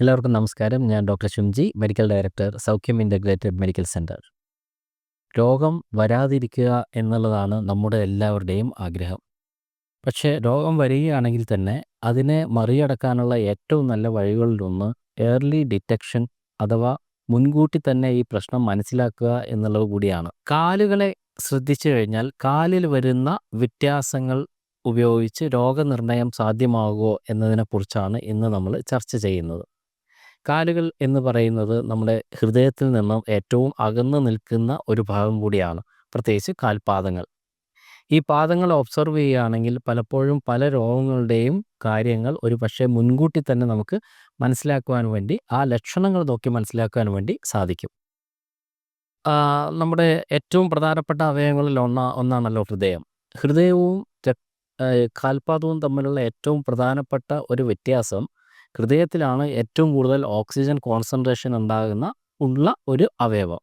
എല്ലാവർക്കും നമസ്കാരം. ഞാൻ doctor Shumji medical director, Soukhyam integrated medical centre രോഗം വരാതിരിക്കുക എന്നുള്ളതാണ് നമ്മുടെ എല്ലാവരുടെയും ആഗ്രഹം. പക്ഷേ രോഗം വരികയാണെങ്കിൽ തന്നെ അതിനെ മറികടക്കാനുള്ള ഏറ്റവും നല്ല വഴികളിലൊന്ന് ഏർലി ഡിറ്റക്ഷൻ അഥവാ മുൻകൂട്ടി തന്നെ ഈ പ്രശ്നം മനസ്സിലാക്കുക എന്നുള്ളത് കൂടിയാണ്. കാലുകളെ ശ്രദ്ധിച്ചു കഴിഞ്ഞാൽ കാലിൽ വരുന്ന വ്യത്യാസങ്ങൾ ഉപയോഗിച്ച് രോഗനിർണയം സാധ്യമാകുമോ എന്നതിനെക്കുറിച്ചാണ് ഇന്ന് നമ്മൾ ചർച്ച ചെയ്യുന്നത്. കാലുകൾ എന്ന് പറയുന്നത് നമ്മുടെ ഹൃദയത്തിൽ നിന്നും ഏറ്റവും അകന്ന് നിൽക്കുന്ന ഒരു ഭാഗം കൂടിയാണ്. പ്രത്യേകിച്ച് കാൽപാദങ്ങൾ. ഈ പാദങ്ങൾ ഒബ്സർവ് ചെയ്യുകയാണെങ്കിൽ പലപ്പോഴും പല രോഗങ്ങളുടെയും കാര്യങ്ങൾ ഒരു പക്ഷേ മുൻകൂട്ടി തന്നെ നമുക്ക് മനസ്സിലാക്കുവാൻ വേണ്ടി ആ ലക്ഷണങ്ങൾ നോക്കി മനസ്സിലാക്കുവാൻ വേണ്ടി സാധിക്കും. നമ്മുടെ ഏറ്റവും പ്രധാനപ്പെട്ട അവയവങ്ങളിൽ ഒന്ന ഒന്നാണല്ലോ ഹൃദയം. ഹൃദയവും കാൽപാദവും തമ്മിലുള്ള ഏറ്റവും പ്രധാനപ്പെട്ട ഒരു വ്യത്യാസം ഹൃദയത്തിലാണ് ഏറ്റവും കൂടുതൽ ഓക്സിജൻ കോൺസെൻട്രേഷൻ ഉണ്ടാകുന്ന ഉള്ള ഒരു അവയവം.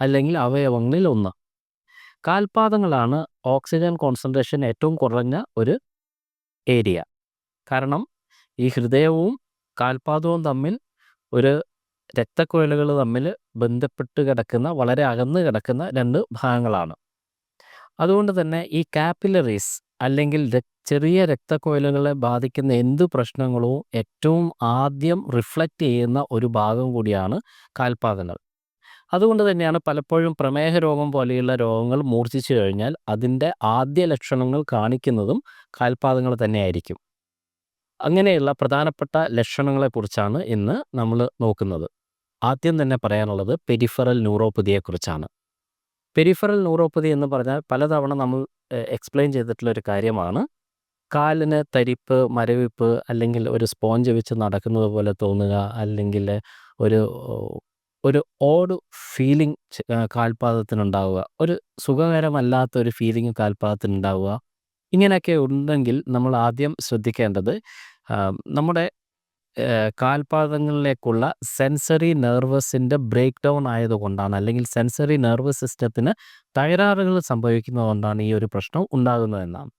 അല്ലെങ്കിൽ അവയവങ്ങളിൽ ഒന്ന്. കാൽപാദങ്ങളാണ് ഓക്സിജൻ കോൺസെൻട്രേഷൻ ഏറ്റവും കുറഞ്ഞ ഒരു ഏരിയ. കാരണം ഈ ഹൃദയവും കാൽപാദവും തമ്മിൽ ഒരു രക്തക്കുഴലുകൾ തമ്മിൽ ബന്ധപ്പെട്ട് കിടക്കുന്ന വളരെ അകന്ന് കിടക്കുന്ന രണ്ട് ഭാഗങ്ങളാണ്. അതുകൊണ്ട് തന്നെ ഈ കാപ്പിലറീസ് അല്ലെങ്കിൽ ചെറിയ രക്തക്കുഴലുകളെ ബാധിക്കുന്ന എന്ത് പ്രശ്നങ്ങളോ ഏറ്റവും ആദ്യം റിഫ്ലക്റ്റ് ചെയ്യുന്ന ഒരു ഭാഗം കൂടിയാണ് കാൽപാദങ്ങൾ. അതുകൊണ്ട് തന്നെയാണ് പലപ്പോഴും പ്രമേഹ രോഗം പോലെയുള്ള രോഗങ്ങൾ മൂർച്ഛിച്ചു കഴിഞ്ഞാൽ അതിന്റെ ആദ്യ ലക്ഷണങ്ങൾ കാണിക്കുന്നതും കാൽപാദങ്ങൾ തന്നെയായിരിക്കും. അങ്ങനെയുള്ള പ്രധാനപ്പെട്ട ലക്ഷണങ്ങളെക്കുറിച്ചാണ് ഇന്ന് നമ്മൾ നോക്കുന്നത്. ആദ്യം തന്നെ പറയാനുള്ളത് പെരിഫറൽ ന്യൂറോപ്പതിയെക്കുറിച്ചാണ്. പെരിഫറൽ ന്യൂറോപ്പതി എന്ന് പറഞ്ഞാൽ പലതവണ നമ്മൾ എക്സ്പ്ലെയിൻ ചെയ്തിട്ടുള്ള ഒരു കാര്യമാണ്. കാലിന് തരിപ്പ്, മരവിപ്പ് അല്ലെങ്കിൽ ഒരു സ്പോഞ്ച് വെച്ച് നടക്കുന്നത് പോലെ തോന്നുക, അല്ലെങ്കിൽ ഒരു ഒരു ഓട് ഫീലിംഗ് കാൽപാദത്തിനുണ്ടാവുക. ഒരു സുഖകരമല്ലാത്ത ഒരു ഫീലിംഗ് കാൽപാദത്തിനുണ്ടാവുക. ഇങ്ങനെയൊക്കെ ഉണ്ടെങ്കിൽ നമ്മൾ ആദ്യം ശ്രദ്ധിക്കേണ്ടത് നമ്മുടെ കാൽപാദങ്ങളിലേക്കുള്ള സെൻസറി നെർവസിന്റെ ബ്രേക്ക് ഡൗൺ ആയതുകൊണ്ടാണ് അല്ലെങ്കിൽ സെൻസറി നെർവസ് സിസ്റ്റത്തിന് തകരാറുകൾ സംഭവിക്കുന്നത് കൊണ്ടാണ് ഈ ഒരു പ്രശ്നം ഉണ്ടാകുന്നതെന്നാണ്.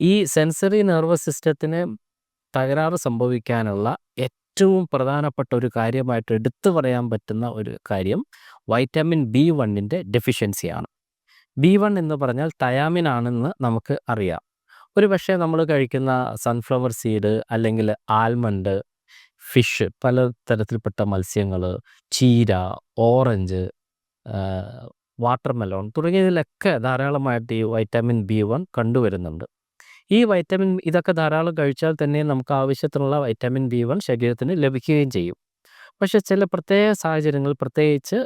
ഈ സെൻസറി നെർവസ് സിസ്റ്റത്തിന് തകരാറ് സംഭവിക്കാനുള്ള ഏറ്റവും പ്രധാനപ്പെട്ട ഒരു കാര്യമായിട്ട് എടുത്തു പറയാൻ പറ്റുന്ന ഒരു കാര്യം വൈറ്റമിൻ ബി വണ്ണിന്റെ ഡെഫിഷ്യൻസിയാണ്. ബി വൺ എന്ന് പറഞ്ഞാൽ തയാമിൻ ആണെന്ന് നമുക്ക് അറിയാം. ഒരു പക്ഷേ നമ്മൾ കഴിക്കുന്ന സൺഫ്ലവർ സീഡ് അല്ലെങ്കിൽ ആൽമണ്ട്, ഫിഷ് പല തരത്തിൽപ്പെട്ട മത്സ്യങ്ങൾ, ചീര, ഓറഞ്ച്, വാട്ടർ മെലോൺ തുടങ്ങിയതിലൊക്കെ ധാരാളമായിട്ട് ഈ വൈറ്റമിൻ ബി വൺ കണ്ടുവരുന്നുണ്ട്. ഈ വൈറ്റമിൻ ഇതൊക്കെ ധാരാളം കഴിച്ചാൽ തന്നെ നമുക്ക് ആവശ്യത്തിനുള്ള വൈറ്റമിൻ ബി വൺ ശരീരത്തിന് ലഭിക്കുകയും ചെയ്യും. പക്ഷെ ചില പ്രത്യേക സാഹചര്യങ്ങൾ പ്രത്യേകിച്ച്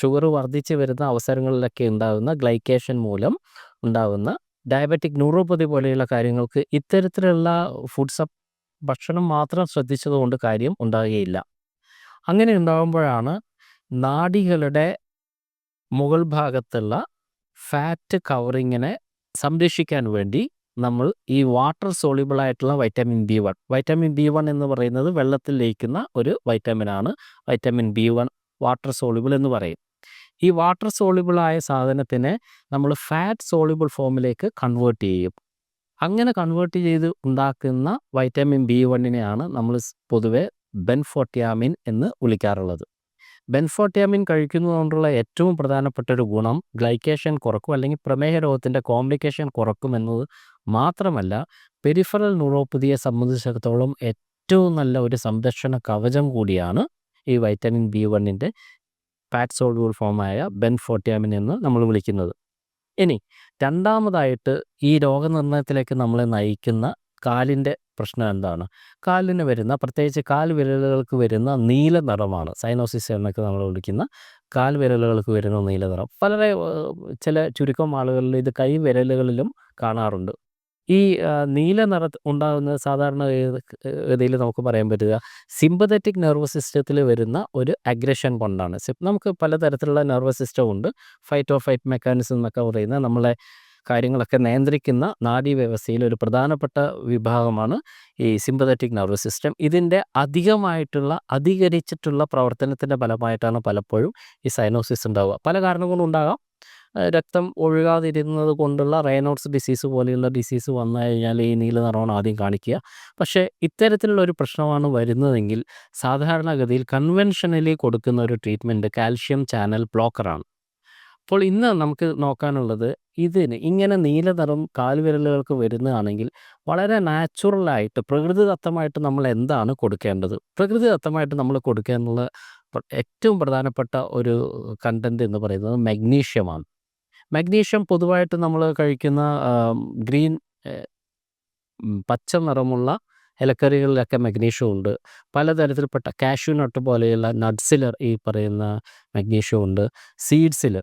ഷുഗർ വർദ്ധിച്ച് വരുന്ന അവസരങ്ങളിലൊക്കെ ഉണ്ടാകുന്ന ഗ്ലൈക്കേഷൻ മൂലം ഉണ്ടാകുന്ന ഡയബറ്റിക് ന്യൂറോപ്പതി പോലെയുള്ള കാര്യങ്ങൾക്ക് ഇത്തരത്തിലുള്ള ഫുഡ് സപ് ഭക്ഷണം മാത്രം ശ്രദ്ധിച്ചതുകൊണ്ട് കാര്യം ഉണ്ടാകുകയില്ല. അങ്ങനെ ഉണ്ടാകുമ്പോഴാണ് നാഡികളുടെ മുകൾ ഭാഗത്തുള്ള ഫാറ്റ് കവറിങ്ങിനെ സംരക്ഷിക്കാൻ വേണ്ടി നമ്മൾ ഈ വാട്ടർ സോളിബിൾ ആയിട്ടുള്ള vitamin B one vitamin B one എന്ന് പറയുന്നത് വെള്ളത്തിൽ ലയിക്കുന്ന ഒരു വൈറ്റമിനാണ്. Vitamin B one water soluble എന്ന് പറയും. ഈ വാട്ടർ സോളിബിൾ ആയ സാധനത്തിനെ നമ്മൾ ഫാറ്റ് സോളിബിൾ ഫോമിലേക്ക് കൺവേർട്ട് ചെയ്യും. അങ്ങനെ കൺവേർട്ട് ചെയ്ത് ഉണ്ടാക്കുന്ന വൈറ്റമിൻ ബി വണ്ണിനെയാണ് നമ്മൾ പൊതുവെ ബെൻഫോട്ടിയാമിൻ എന്ന് വിളിക്കാറുള്ളത്. ബെൻഫോട്ടിയാമിൻ കഴിക്കുന്നതുകൊണ്ടുള്ള ഏറ്റവും പ്രധാനപ്പെട്ട ഒരു ഗുണം ഗ്ലൈക്കേഷൻ കുറക്കും അല്ലെങ്കിൽ പ്രമേഹ രോഗത്തിന്റെ കോംപ്ലിക്കേഷൻ കുറക്കും എന്നത് മാത്രമല്ല പെരിഫറൽ ന്യൂറോപ്പതിയെ സംബന്ധിച്ചിടത്തോളം ഏറ്റവും നല്ല ഒരു സംരക്ഷണ കവചം കൂടിയാണ് ഈ വൈറ്റമിൻ ബി വണ്ണിന്റെ ഫാറ്റ് സോൾവ്യൂൾ ഫോമായ ബെൻഫോട്ടിയാമിൻ എന്ന് നമ്മൾ വിളിക്കുന്നത്. ഇനി രണ്ടാമതായിട്ട് ഈ രോഗനിർണയത്തിലേക്ക് നമ്മളെ നയിക്കുന്ന കാലിന്റെ പ്രശ്നം എന്താണ്? കാലിന് വരുന്ന പ്രത്യേകിച്ച് കാൽ വിരലുകൾക്ക് വരുന്ന നീല നിറമാണ്. സൈനോസിസ് എന്നൊക്കെ നമ്മൾ വിളിക്കുന്ന കാൽ വിരലുകൾക്ക് വരുന്ന നീല നിറം. വളരെ ചില ചുരുക്കം ആളുകളിൽ ഇത് കൈ വിരലുകളിലും കാണാറുണ്ട്. ഈ നീല നിറം ഉണ്ടാകുന്ന സാധാരണ ഗതിയിൽ നമുക്ക് പറയാൻ പറ്റുക സിമ്പതറ്റിക് നെർവസ് സിസ്റ്റത്തിൽ വരുന്ന ഒരു അഗ്രഷൻ കൊണ്ടാണ്. നമുക്ക് പലതരത്തിലുള്ള നെർവസ് സിസ്റ്റം ഉണ്ട്. ഫൈറ്റ് ഓഫ് ഫൈറ്റ് മെക്കാനിസം എന്നൊക്കെ പറയുന്ന നമ്മളെ കാര്യങ്ങളൊക്കെ നിയന്ത്രിക്കുന്ന നാഡീവ്യവസ്ഥയിൽ ഒരു പ്രധാനപ്പെട്ട വിഭാഗമാണ് ഈ സിമ്പതറ്റിക് നെർവസ് സിസ്റ്റം. ഇതിന്റെ അധികമായിട്ടുള്ള അധികരിച്ചിട്ടുള്ള പ്രവർത്തനത്തിന്റെ ഫലമായിട്ടാണ് പലപ്പോഴും ഈ സൈനോസിസ് ഉണ്ടാവുക. പല കാരണങ്ങളും ഉണ്ടാകാം. രക്തം ഒഴുകാതിരുന്നത് കൊണ്ടുള്ള റേനോട്സ് ഡിസീസ് പോലെയുള്ള ഡിസീസ് വന്നു കഴിഞ്ഞാൽ ഈ നീല നിറമാണ് ആദ്യം കാണിക്കുക. പക്ഷേ ഇത്തരത്തിലുള്ള ഒരു പ്രശ്നമാണ് വരുന്നതെങ്കിൽ സാധാരണഗതിയിൽ കൺവെൻഷനലി കൊടുക്കുന്ന ഒരു ട്രീറ്റ്മെന്റ് കാൽഷ്യം ചാനൽ ബ്ലോക്കറാണ്. അപ്പോൾ ഇന്ന് നമുക്ക് നോക്കാനുള്ളത് ഇതിന് ഇങ്ങനെ നീല നിറം കാൽവിരലുകൾക്ക് വരുന്നതാണെങ്കിൽ വളരെ നാച്ചുറലായിട്ട് പ്രകൃതിദത്തമായിട്ട് നമ്മൾ എന്താണ് കൊടുക്കേണ്ടത്? പ്രകൃതിദത്തമായിട്ട് നമ്മൾ കൊടുക്കാനുള്ള ഏറ്റവും പ്രധാനപ്പെട്ട ഒരു കണ്ടന്റ് എന്ന് പറയുന്നത് മഗ്നീഷ്യമാണ്. മഗ്നീഷ്യം പൊതുവായിട്ട് നമ്മൾ കഴിക്കുന്ന ഗ്രീൻ പച്ച നിറമുള്ള ഇലക്കറികളിലൊക്കെ മഗ്നീഷ്യം ഉണ്ട്. പലതരത്തിൽപ്പെട്ട കാഷ്യൂ നട്ട് പോലെയുള്ള നട്ട്സിൽ ഈ പറയുന്ന മഗ്നീഷ്യം ഉണ്ട്. സീഡ്സിൽ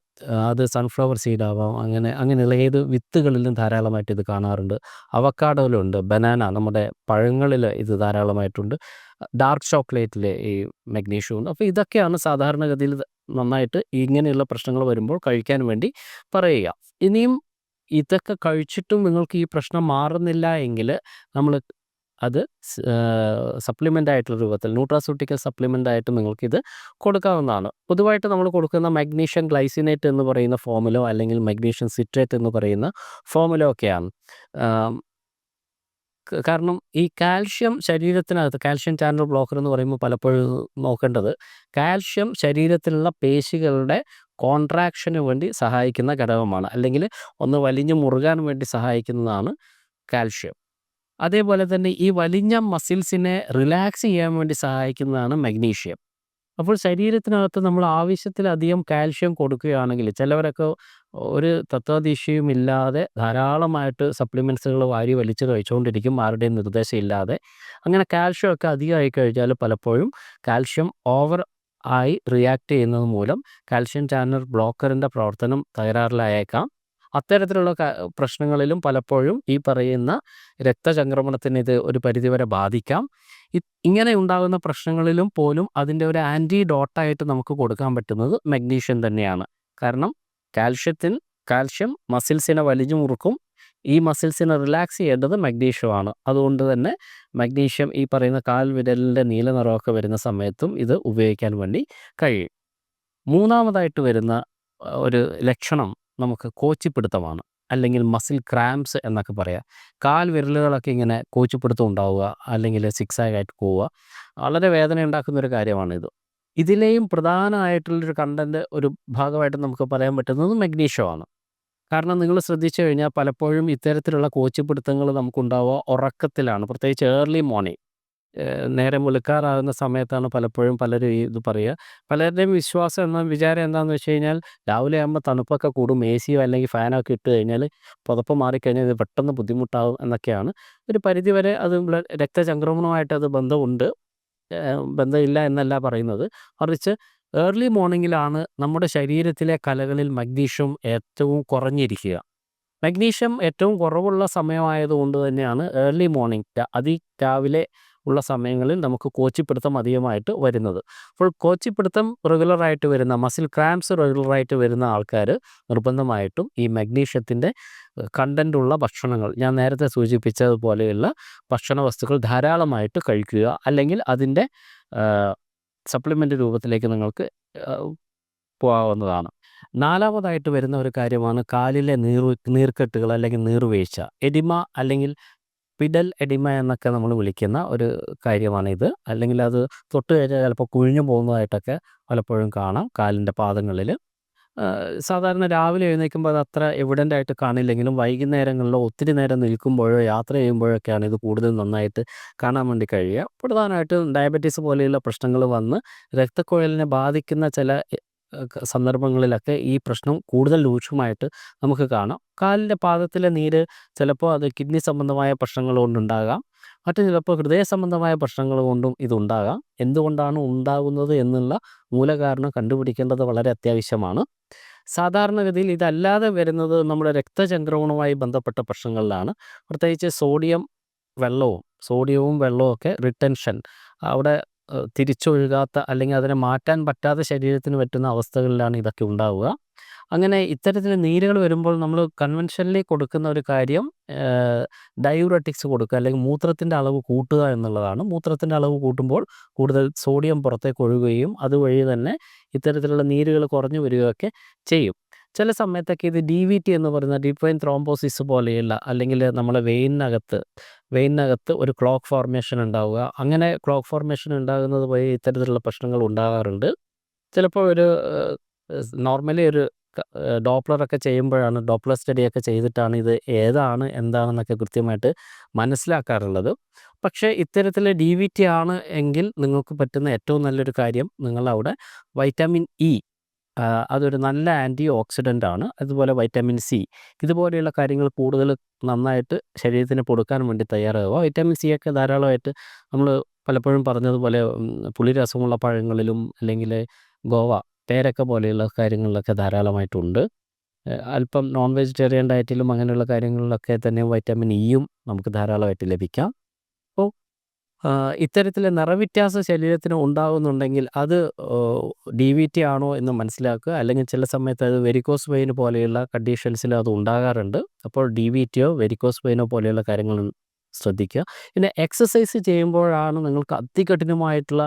അത് സൺഫ്ലവർ സീഡ് ആവാം അങ്ങനെ അങ്ങനെയുള്ള ഏത് വിത്തുകളിലും ധാരാളമായിട്ട് ഇത് കാണാറുണ്ട്. അവക്കാടോയിലുണ്ട് ബനാന നമ്മുടെ പഴങ്ങളിൽ ഇത് ധാരാളമായിട്ടുണ്ട്. ഡാർക്ക് ചോക്ലേറ്റിൽ ഈ മഗ്നീഷ്യം. ഉണ്ട് അപ്പോൾ ഇതൊക്കെയാണ് സാധാരണഗതിയിൽ നന്നായിട്ട് ഇങ്ങനെയുള്ള പ്രശ്നങ്ങൾ വരുമ്പോൾ കഴിക്കാൻ വേണ്ടി പറയുക. ഇനിയും ഇതൊക്കെ കഴിച്ചിട്ടും നിങ്ങൾക്ക് ഈ പ്രശ്നം മാറുന്നില്ല എങ്കിൽ നമ്മൾ അത് സപ്ലിമെന്റ് ആയിട്ടുള്ള രൂപത്തിൽ ന്യൂട്രാസ്യൂട്ടിക്കൽ സപ്ലിമെന്റ് ആയിട്ട് നിങ്ങൾക്കിത് കൊടുക്കാവുന്നതാണ്. പൊതുവായിട്ട് നമ്മൾ കൊടുക്കുന്ന മഗ്നീഷ്യം ഗ്ലൈസിനേറ്റ് എന്ന് പറയുന്ന ഫോമിലോ അല്ലെങ്കിൽ മഗ്നീഷ്യം സിട്രേറ്റ് എന്ന് പറയുന്ന ഫോമിലോ ഒക്കെയാണ്. കാരണം ഈ കാൽഷ്യം ശരീരത്തിനകത്ത് കാൽഷ്യം ചാനൽ ബ്ലോക്കർ എന്ന് പറയുമ്പോൾ പലപ്പോഴും നോക്കേണ്ടത് കാൽഷ്യം ശരീരത്തിലുള്ള പേശികളുടെ കോൺട്രാക്ഷന് വേണ്ടി സഹായിക്കുന്ന ഘടകമാണ്. അല്ലെങ്കിൽ ഒന്ന് വലിഞ്ഞു മുറുകാൻ വേണ്ടി സഹായിക്കുന്നതാണ് കാൽഷ്യം. അതേപോലെ തന്നെ ഈ വലിഞ്ഞ മസിൽസിനെ റിലാക്സ് ചെയ്യാൻ വേണ്ടി സഹായിക്കുന്നതാണ് മഗ്നീഷ്യം. അപ്പോൾ ശരീരത്തിനകത്ത് നമ്മൾ ആവശ്യത്തിലധികം കാൽഷ്യം കൊടുക്കുകയാണെങ്കിൽ ചിലവരൊക്കെ ഒരു തത്വദീക്ഷയും ഇല്ലാതെ ധാരാളമായിട്ട് സപ്ലിമെൻസുകൾ വാരി വലിച്ച് കഴിച്ചുകൊണ്ടിരിക്കും. ആരുടെയും നിർദ്ദേശം ഇല്ലാതെ. അങ്ങനെ കാൽഷ്യം ഒക്കെ അധികമായി കഴിഞ്ഞാൽ പലപ്പോഴും കാൽഷ്യം ഓവർ ആയി റിയാക്ട് ചെയ്യുന്നത് മൂലം കാൽഷ്യം ചാനൽ ബ്ലോക്കറിന്റെ പ്രവർത്തനം തകരാറിലായേക്കാം. അത്തരത്തിലുള്ള പ്രശ്നങ്ങളിലും പലപ്പോഴും ഈ പറയുന്ന രക്തചംക്രമണത്തിന് ഇത് ഒരു പരിധിവരെ ബാധിക്കാം. ഇങ്ങനെ ഉണ്ടാകുന്ന പ്രശ്നങ്ങളിലും പോലും അതിന്റെ ഒരു ആന്റി ഡോട്ടായിട്ട് നമുക്ക് കൊടുക്കാൻ പറ്റുന്നത് മഗ്നീഷ്യം തന്നെയാണ്. കാരണം കാൽഷ്യത്തിൽ കാൽഷ്യം മസിൽസിനെ വലിഞ്ഞു മുറുക്കും. ഈ മസിൽസിനെ റിലാക്സ് ചെയ്യേണ്ടത് മഗ്നീഷ്യമാണ് അതുകൊണ്ട് തന്നെ മഗ്നീഷ്യം ഈ പറയുന്ന കാൽ വിരലിന്റെ നീല നിറമൊക്കെ വരുന്ന സമയത്തും ഇത് ഉപയോഗിക്കാൻ വേണ്ടി കഴിയും. മൂന്നാമതായിട്ട് വരുന്ന ഒരു ലക്ഷണം നമുക്ക് കോച്ചിപ്പിടുത്തമാണ്. അല്ലെങ്കിൽ മസിൽ ക്രാംസ് എന്നൊക്കെ പറയാം. കാൽ വിരലുകളൊക്കെ ഇങ്ങനെ കോച്ചിപ്പിടുത്തം ഉണ്ടാവുക അല്ലെങ്കിൽ സിക്സ് ആയിട്ട് പോവുക വളരെ വേദന ഉണ്ടാക്കുന്ന ഒരു കാര്യമാണിത്. ഇതിലെയും പ്രധാനമായിട്ടുള്ളൊരു കണ്ടന്റ് ഒരു ഭാഗമായിട്ട് നമുക്ക് പറയാൻ പറ്റുന്നത് മഗ്നീഷ്യമാണ് കാരണം നിങ്ങൾ ശ്രദ്ധിച്ചു കഴിഞ്ഞാൽ പലപ്പോഴും ഇത്തരത്തിലുള്ള കോച്ചിപ്പിടുത്തങ്ങൾ നമുക്കുണ്ടാവുക ഉറക്കത്തിലാണ്. പ്രത്യേകിച്ച് ഏർലി മോർണിംഗ് നേരെ മുലുക്കാറാകുന്ന സമയത്താണ് പലപ്പോഴും പലരും ഇത് പറയുക. പലരുടെയും വിശ്വാസം എന്ന വിചാരം എന്താണെന്ന് വെച്ച് കഴിഞ്ഞാൽ രാവിലെ ആകുമ്പോൾ തണുപ്പൊക്കെ കൂടും എ സിയോ അല്ലെങ്കിൽ ഫാനൊക്കെ ഇട്ട് കഴിഞ്ഞാൽ പുതപ്പ് മാറിക്കഴിഞ്ഞാൽ ഇത് പെട്ടെന്ന് ബുദ്ധിമുട്ടാകും എന്നൊക്കെയാണ്. ഒരു പരിധിവരെ അത് രക്തചംക്രമണമായിട്ട് അത് ബന്ധമുണ്ട്. ബന്ധമില്ല എന്നല്ല പറയുന്നത്. മറിച്ച് ഏർലി മോർണിംഗിലാണ് നമ്മുടെ ശരീരത്തിലെ കലകളിൽ മഗ്നീഷ്യം ഏറ്റവും കുറഞ്ഞിരിക്കുക. മഗ്നീഷ്യം ഏറ്റവും കുറവുള്ള സമയമായതുകൊണ്ട് തന്നെയാണ് ഏർലി മോർണിംഗ് അതി രാവിലെ ഉള്ള സമയങ്ങളിൽ നമുക്ക് കോച്ചിപ്പിടുത്തം അധികമായിട്ട് വരുന്നത്. അപ്പോൾ കോച്ചിപ്പിടുത്തം റെഗുലറായിട്ട് വരുന്ന മസിൽ ക്രാംസ് റെഗുലറായിട്ട് വരുന്ന ആൾക്കാർ നിർബന്ധമായിട്ടും ഈ മഗ്നീഷ്യത്തിന്റെ കണ്ടന്റ് ഉള്ള ഭക്ഷണങ്ങൾ ഞാൻ നേരത്തെ സൂചിപ്പിച്ചതുപോലെയുള്ള ഭക്ഷണ വസ്തുക്കൾ ധാരാളമായിട്ട് കഴിക്കുക അല്ലെങ്കിൽ അതിന്റെ സപ്ലിമെന്റ് രൂപത്തിലേക്ക് നിങ്ങൾക്ക് പോകാവുന്നതാണ്. നാലാമതായിട്ട് വരുന്ന ഒരു കാര്യമാണ് കാലിലെ നീർ നീർക്കെട്ടുകൾ അല്ലെങ്കിൽ നീർവീഴ്ച എഡിമ അല്ലെങ്കിൽ പിഡൽ എഡിമ എന്നൊക്കെ നമ്മൾ വിളിക്കുന്ന ഒരു കാര്യമാണിത്. അല്ലെങ്കിൽ അത് തൊട്ട് കഴിഞ്ഞാൽ ചിലപ്പോൾ കുഴിഞ്ഞു പോകുന്നതായിട്ടൊക്കെ പലപ്പോഴും കാണാം കാലിന്റെ പാദങ്ങളിൽ. സാധാരണ രാവിലെ എഴുന്നേൽക്കുമ്പോൾ അത് അത്ര എവിഡന്റ് ആയിട്ട് കാണില്ലെങ്കിലും വൈകുന്നേരങ്ങളിലോ ഒത്തിരി നേരം നിൽക്കുമ്പോഴോ യാത്ര ചെയ്യുമ്പോഴൊക്കെയാണ് ഇത് കൂടുതൽ നന്നായിട്ട് കാണാൻ വേണ്ടി കഴിയുക. പ്രധാനമായിട്ടും ഡയബറ്റീസ് പോലെയുള്ള പ്രശ്നങ്ങൾ വന്ന് രക്തക്കുഴലിനെ ബാധിക്കുന്ന ചില സന്ദർഭങ്ങളിലൊക്കെ ഈ പ്രശ്നം കൂടുതൽ രൂക്ഷമായിട്ട് നമുക്ക് കാണാം. കാലിന്റെ പാദത്തിലെ നീര് ചിലപ്പോൾ അത് കിഡ്നി സംബന്ധമായ പ്രശ്നങ്ങൾ കൊണ്ടുണ്ടാകാം. മറ്റു ചിലപ്പോൾ ഹൃദയ സംബന്ധമായ പ്രശ്നങ്ങൾ കൊണ്ടും ഇതുണ്ടാകാം. എന്തുകൊണ്ടാണ് ഉണ്ടാകുന്നത് എന്നുള്ള മൂലകാരണം കണ്ടുപിടിക്കേണ്ടത് വളരെ അത്യാവശ്യമാണ്. സാധാരണഗതിയിൽ ഇതല്ലാതെ വരുന്നത് നമ്മുടെ രക്തചംക്രമണവുമായി ബന്ധപ്പെട്ട പ്രശ്നങ്ങളിലാണ്. പ്രത്യേകിച്ച് സോഡിയം വെള്ളവും സോഡിയവും വെള്ളവും ഒക്കെ റിട്ടൻഷൻ അവിടെ തിരിച്ചൊഴുകാത്ത അല്ലെങ്കിൽ അതിനെ മാറ്റാൻ പറ്റാതെ ശരീരത്തിന് പറ്റുന്ന അവസ്ഥകളിലാണ് ഇതൊക്കെ ഉണ്ടാവുക. അങ്ങനെ ഇത്തരത്തിൽ നീരുകൾ വരുമ്പോൾ നമ്മൾ കൺവെൻഷനലി കൊടുക്കുന്ന ഒരു കാര്യം ഡയൂറട്ടിക്സ് കൊടുക്കുക അല്ലെങ്കിൽ മൂത്രത്തിന്റെ അളവ് കൂട്ടുക എന്നുള്ളതാണ്. മൂത്രത്തിന്റെ അളവ് കൂട്ടുമ്പോൾ കൂടുതൽ സോഡിയം പുറത്തേക്ക് ഒഴുകുകയും അതുവഴി തന്നെ ഇത്തരത്തിലുള്ള നീരുകൾ കുറഞ്ഞു വരികയൊക്കെ ചെയ്യും. ചില സമയത്തൊക്കെ ഇത് ഡി വി ടി എന്ന് പറയുന്ന ഡിപ്പൈൻ ത്രോംബോസിസ് പോലെയുള്ള അല്ലെങ്കിൽ നമ്മളെ വെയിനകത്ത് വെയിനകത്ത് ഒരു ക്ലോക്ക് ഫോർമേഷൻ ഉണ്ടാവുക. അങ്ങനെ ക്ലോക്ക് ഫോർമേഷൻ ഉണ്ടാകുന്നത് വഴി ഇത്തരത്തിലുള്ള പ്രശ്നങ്ങൾ ഉണ്ടാകാറുണ്ട്. ചിലപ്പോൾ ഒരു നോർമലി ഒരു ഡോപ്ലറൊക്കെ ചെയ്യുമ്പോഴാണ് ഡോപ്ലർ സ്റ്റഡിയൊക്കെ ചെയ്തിട്ടാണ് ഇത് ഏതാണ് എന്താണെന്നൊക്കെ കൃത്യമായിട്ട് മനസ്സിലാക്കാറുള്ളത്. പക്ഷേ ഇത്തരത്തിൽ ഡി വി ടി ആണ് എങ്കിൽ നിങ്ങൾക്ക് പറ്റുന്ന ഏറ്റവും നല്ലൊരു കാര്യം നിങ്ങളവിടെ വൈറ്റമിൻ ഇ അതൊരു നല്ല ആന്റി ഓക്സിഡന്റ് ആണ് അതുപോലെ വൈറ്റമിൻ സി. ഇതുപോലെയുള്ള കാര്യങ്ങൾ കൂടുതൽ നന്നായിട്ട് ശരീരത്തിന് കൊടുക്കാൻ വേണ്ടി തയ്യാറാവുക. വൈറ്റമിൻ സി ഒക്കെ ധാരാളമായിട്ട് നമ്മൾ പലപ്പോഴും പറഞ്ഞതുപോലെ പുളിരസമുള്ള പഴങ്ങളിലും അല്ലെങ്കിൽ ഗോവ പേരക്ക പോലെയുള്ള കാര്യങ്ങളിലൊക്കെ ധാരാളമായിട്ടുണ്ട്. അല്പം നോൺ വെജിറ്റേറിയൻ ഡയറ്റിലും അങ്ങനെയുള്ള കാര്യങ്ങളിലൊക്കെ തന്നെ വൈറ്റമിൻ ഇയും നമുക്ക് ധാരാളമായിട്ട് ലഭിക്കാം. ഇത്തരത്തിലെ നിറവ്യത്യാസം ശരീരത്തിന് ഉണ്ടാകുന്നുണ്ടെങ്കിൽ അത് ഡി വി ടി ആണോ എന്ന് മനസ്സിലാക്കുക. അല്ലെങ്കിൽ ചില സമയത്ത് അത് വെരിക്കോസ് വെയിൻ പോലെയുള്ള കണ്ടീഷൻസിൽ അത് ഉണ്ടാകാറുണ്ട്. അപ്പോൾ ഡി വി ടിയോ വെരിക്കോസ് വെയിനോ പോലെയുള്ള കാര്യങ്ങൾ ശ്രദ്ധിക്കുക. പിന്നെ എക്സസൈസ് ചെയ്യുമ്പോഴാണ് നിങ്ങൾക്ക് അതികഠിനമായിട്ടുള്ള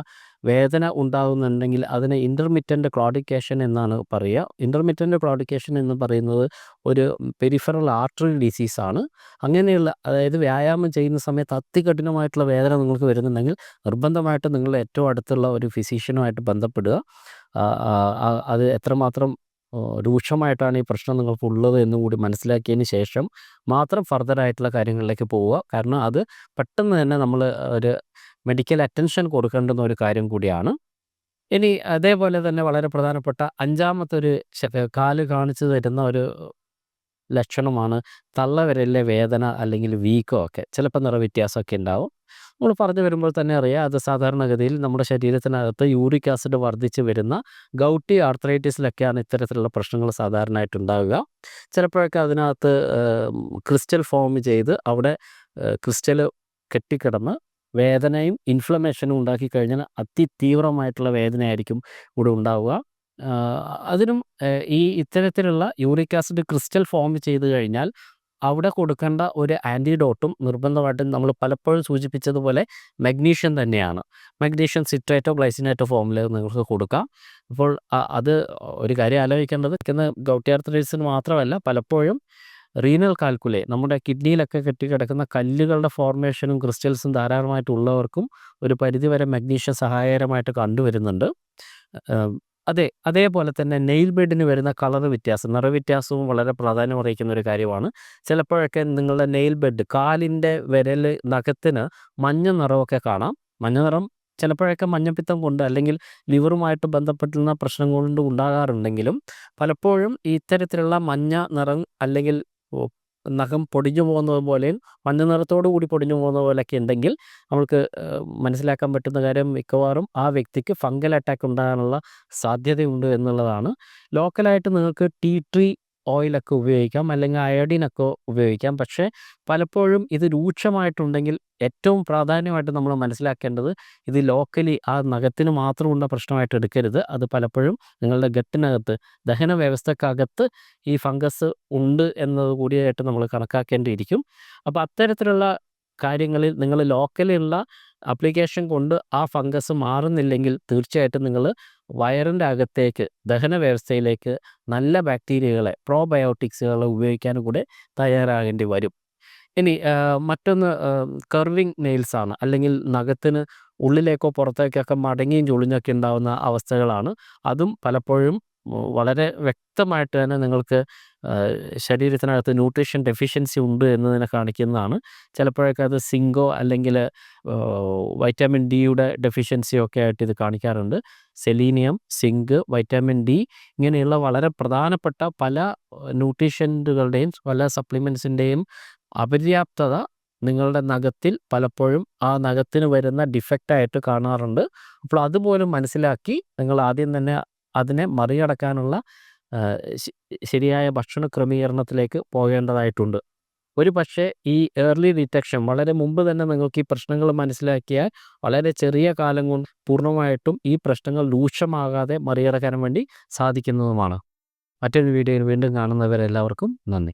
വേദന ഉണ്ടാകുന്നുണ്ടെങ്കിൽ അതിനെ ഇന്റർമിറ്റന്റ് ക്ലോഡിക്കേഷൻ എന്നാണ് പറയുക. ഇന്റർമിറ്റന്റ് ക്ലോഡിക്കേഷൻ എന്ന് പറയുന്നത് ഒരു പെരിഫറൽ ആർട്ടറി ഡിസീസാണ് അങ്ങനെയുള്ള അതായത് വ്യായാമം ചെയ്യുന്ന സമയത്ത് അതികഠിനമായിട്ടുള്ള വേദന നിങ്ങൾക്ക് വരുന്നുണ്ടെങ്കിൽ നിർബന്ധമായിട്ട് നിങ്ങൾ ഏറ്റവും അടുത്തുള്ള ഒരു ഫിസീഷ്യനുമായിട്ട് ബന്ധപ്പെടുക. അത് എത്രമാത്രം രൂക്ഷമായിട്ടാണ് ഈ പ്രശ്നം നിങ്ങൾക്കുള്ളത് എന്നും കൂടി മനസ്സിലാക്കിയതിന് ശേഷം മാത്രം ഫർദർ ആയിട്ടുള്ള കാര്യങ്ങളിലേക്ക് പോവുക. കാരണം അത് പെട്ടെന്ന് തന്നെ നമ്മൾ ഒരു മെഡിക്കൽ അറ്റൻഷൻ കൊടുക്കേണ്ടുന്ന ഒരു കാര്യം കൂടിയാണ്. ഇനി അതേപോലെ തന്നെ വളരെ പ്രധാനപ്പെട്ട അഞ്ചാമത്തെ ഒരു കാൽ കാണിച്ചു തരുന്ന ഒരു ലക്ഷണമാണ് തള്ളവിരലിലെ വേദന അല്ലെങ്കിൽ വീക്കോ ഒക്കെ. ചിലപ്പോൾ നിറവ്യത്യാസമൊക്കെ ഉണ്ടാവും. നമ്മൾ പറഞ്ഞു വരുമ്പോൾ തന്നെ അറിയാം അത് സാധാരണഗതിയിൽ നമ്മുടെ ശരീരത്തിനകത്ത് യൂറിക് ആസിഡ് വർദ്ധിച്ച് വരുന്ന ഗൗട്ടി ആർത്രൈറ്റിസിലൊക്കെയാണ് ഇത്തരത്തിലുള്ള പ്രശ്നങ്ങൾ സാധാരണയായിട്ട് ഉണ്ടാവുക. ചിലപ്പോഴൊക്കെ അതിനകത്ത് ക്രിസ്റ്റൽ ഫോം ചെയ്ത് അവിടെ ക്രിസ്റ്റൽ കെട്ടിക്കിടന്ന് വേദനയും ഇൻഫ്ലമേഷനും ഉണ്ടാക്കി കഴിഞ്ഞാൽ അതിതീവ്രമായിട്ടുള്ള വേദനയായിരിക്കും ഇവിടെ ഉണ്ടാവുക. അതിനും ഈ ഇത്തരത്തിലുള്ള യൂറിക് ആസിഡ് ക്രിസ്റ്റൽ ഫോം ചെയ്ത് കഴിഞ്ഞാൽ അവിടെ കൊടുക്കേണ്ട ഒരു ആന്റിഡോട്ടും നിർബന്ധമായിട്ടും നമ്മൾ പലപ്പോഴും സൂചിപ്പിച്ചതുപോലെ മഗ്നീഷ്യം തന്നെയാണ്. മഗ്നീഷ്യം സിട്രേറ്റോ ഗ്ലൈസിനേറ്റോ ഫോമിൽ നിങ്ങൾക്ക് കൊടുക്കാം. അപ്പോൾ അത് ഒരു കാര്യം ആലോചിക്കേണ്ടത് ഗൗട്ടിയാർത്രൈസിന് മാത്രമല്ല പലപ്പോഴും റീനൽ കാൽക്കുലേ നമ്മുടെ കിഡ്നിയിലൊക്കെ കെട്ടിക്കിടക്കുന്ന കല്ലുകളുടെ ഫോർമേഷനും ക്രിസ്റ്റൽസും ധാരാളമായിട്ടുള്ളവർക്കും ഒരു പരിധിവരെ മഗ്നീഷ്യം സഹായകരമായിട്ട് കണ്ടുവരുന്നുണ്ട്. അതെ അതേപോലെ തന്നെ നെയിൽ ബെഡിന് വരുന്ന കളർ വ്യത്യാസം നിറവ്യത്യാസവും വളരെ പ്രാധാന്യം അറിയിക്കുന്ന ഒരു കാര്യമാണ്. ചിലപ്പോഴൊക്കെ നിങ്ങളുടെ നെയിൽ ബെഡ് കാലിന്റെ വിരൽ നഖത്തിന് മഞ്ഞ നിറമൊക്കെ കാണാം. മഞ്ഞ നിറം ചിലപ്പോഴൊക്കെ മഞ്ഞപ്പിത്തം കൊണ്ട് അല്ലെങ്കിൽ ലിവറുമായിട്ട് ബന്ധപ്പെട്ടുള്ള പ്രശ്നം കൊണ്ട് ഉണ്ടാകാറുണ്ടെങ്കിലും പലപ്പോഴും ഇത്തരത്തിലുള്ള മഞ്ഞ നിറം അല്ലെങ്കിൽ നഖം പൊടിഞ്ഞു പോകുന്നത് പോലെയും മഞ്ഞ നിറത്തോടു കൂടി പൊടിഞ്ഞു പോകുന്ന പോലെയൊക്കെ ഉണ്ടെങ്കിൽ നമ്മൾക്ക് മനസ്സിലാക്കാൻ പറ്റുന്ന കാര്യം മിക്കവാറും ആ വ്യക്തിക്ക് ഫംഗൽ അറ്റാക്ക് ഉണ്ടാകാനുള്ള സാധ്യതയുണ്ട് എന്നുള്ളതാണ്. ലോക്കലായിട്ട് നിങ്ങൾക്ക് ടീ ട്രീ ഓയിലൊക്കെ ഉപയോഗിക്കാം അല്ലെങ്കിൽ അയോഡിനൊക്കെ ഉപയോഗിക്കാം. പക്ഷേ പലപ്പോഴും ഇത് രൂക്ഷമായിട്ടുണ്ടെങ്കിൽ ഏറ്റവും പ്രാധാന്യമായിട്ട് നമ്മൾ മനസ്സിലാക്കേണ്ടത് ഇത് ലോക്കലി ആ നഖത്തിന് മാത്രമുള്ള പ്രശ്നമായിട്ട് എടുക്കരുത്. അത് പലപ്പോഴും നിങ്ങളുടെ ഗട്ടിനകത്ത് ദഹന വ്യവസ്ഥക്കകത്ത് ഈ ഫംഗസ് ഉണ്ട് എന്നത് കൂടിയായിട്ട് നമ്മൾ കണക്കാക്കേണ്ടിയിരിക്കും. അപ്പോൾ അത്തരത്തിലുള്ള കാര്യങ്ങളിൽ നിങ്ങൾ ലോക്കലുള്ള അപ്ലിക്കേഷൻ കൊണ്ട് ആ ഫംഗസ് മാറുന്നില്ലെങ്കിൽ തീർച്ചയായിട്ടും നിങ്ങൾ വയറിന്റെ അകത്തേക്ക് ദഹന വ്യവസ്ഥയിലേക്ക് നല്ല ബാക്ടീരിയകളെ പ്രോബയോട്ടിക്സുകളെ ഉപയോഗിക്കാനും കൂടെ തയ്യാറാകേണ്ടി വരും. ഇനി മറ്റൊന്ന് കർവിങ് നെയിൽസ് ആണ്. അല്ലെങ്കിൽ നഖത്തിന് ഉള്ളിലേക്കോ പുറത്തേക്കൊക്കെ മടങ്ങിയും ചുളിഞ്ഞൊക്കെ ഉണ്ടാകുന്ന അവസ്ഥകളാണ്. അതും പലപ്പോഴും വളരെ വ്യക്തമായിട്ട് തന്നെ നിങ്ങൾക്ക് ശരീരത്തിനകത്ത് ന്യൂട്രീഷൻ ഡെഫിഷ്യൻസി ഉണ്ട് എന്നതിനെ കാണിക്കുന്നതാണ്. ചിലപ്പോഴൊക്കെ അത് സിങ്കോ അല്ലെങ്കിൽ വൈറ്റാമിൻ ഡിയുടെ ഡെഫിഷ്യൻസിയോ ഒക്കെ ആയിട്ട് ഇത് കാണിക്കാറുണ്ട്. സെലീനിയം സിങ്ക് വൈറ്റാമിൻ ഡി ഇങ്ങനെയുള്ള വളരെ പ്രധാനപ്പെട്ട പല ന്യൂട്രീഷന്റുകളുടെയും പല സപ്ലിമെൻസിന്റെയും അപര്യാപ്തത നിങ്ങളുടെ നഖത്തിൽ പലപ്പോഴും ആ നഖത്തിന് വരുന്ന ഡിഫക്റ്റായിട്ട് കാണാറുണ്ട്. അപ്പോൾ അതുപോലും മനസ്സിലാക്കി നിങ്ങൾ ആദ്യം തന്നെ അതിനെ മറികടക്കാനുള്ള ശരിയായ ഭക്ഷണ ക്രമീകരണത്തിലേക്ക് പോകേണ്ടതായിട്ടുണ്ട്. ഒരു പക്ഷേ ഈ ഏർലി ഡിറ്റക്ഷൻ വളരെ മുമ്പ് തന്നെ നിങ്ങൾക്ക് ഈ പ്രശ്നങ്ങൾ മനസ്സിലാക്കിയാൽ വളരെ ചെറിയ കാലം കൊണ്ട് പൂർണമായിട്ടും ഈ പ്രശ്നങ്ങൾ രൂക്ഷമാകാതെ മറികടക്കാൻ വേണ്ടി സാധിക്കുന്നതുമാണ്. മറ്റൊരു വീഡിയോയിൽ വീണ്ടും കാണുന്നവരെല്ലാവർക്കും നന്ദി.